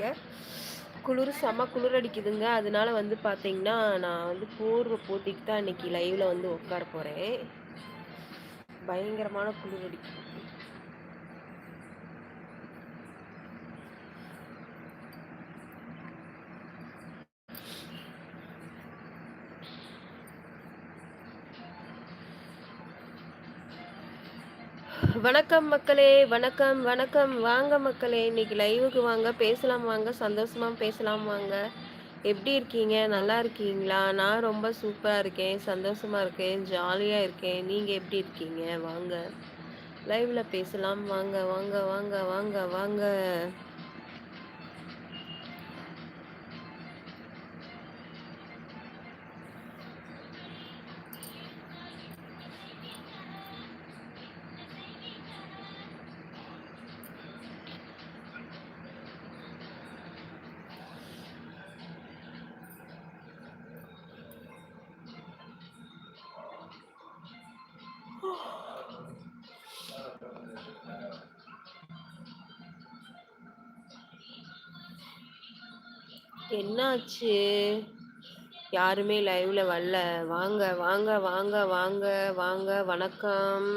வாங்க குளிர் செம்ம குளிர் அடிக்குதுங்க அதனால வந்து பார்த்தீங்கன்னா நான் வந்து போர்வை போட்டிக்கு தான் இன்னைக்கு லைவில் வந்து உட்கார போகிறேன் பயங்கரமான குளிர் அடிக்குது வணக்கம் மக்களே வணக்கம் வணக்கம். வாங்க மக்களே இன்னைக்கு லைவுக்கு வாங்க. பேசலாம் வாங்க. சந்தோஷமா பேசலாம் வாங்க. எப்படி இருக்கீங்க? நல்லா இருக்கீங்களா? நான் ரொம்ப சூப்பராக இருக்கேன். சந்தோஷமா இருக்கேன். ஜாலியாக இருக்கேன். நீங்கள் எப்படி இருக்கீங்க? வாங்க. லைவில் பேசலாம். வாங்க வாங்க வாங்க வாங்க வாங்க. என்னாச்சு? யாருமே லைவ்ல வரல. வாங்க வாங்க வாங்க வாங்க வாங்க வணக்கம்.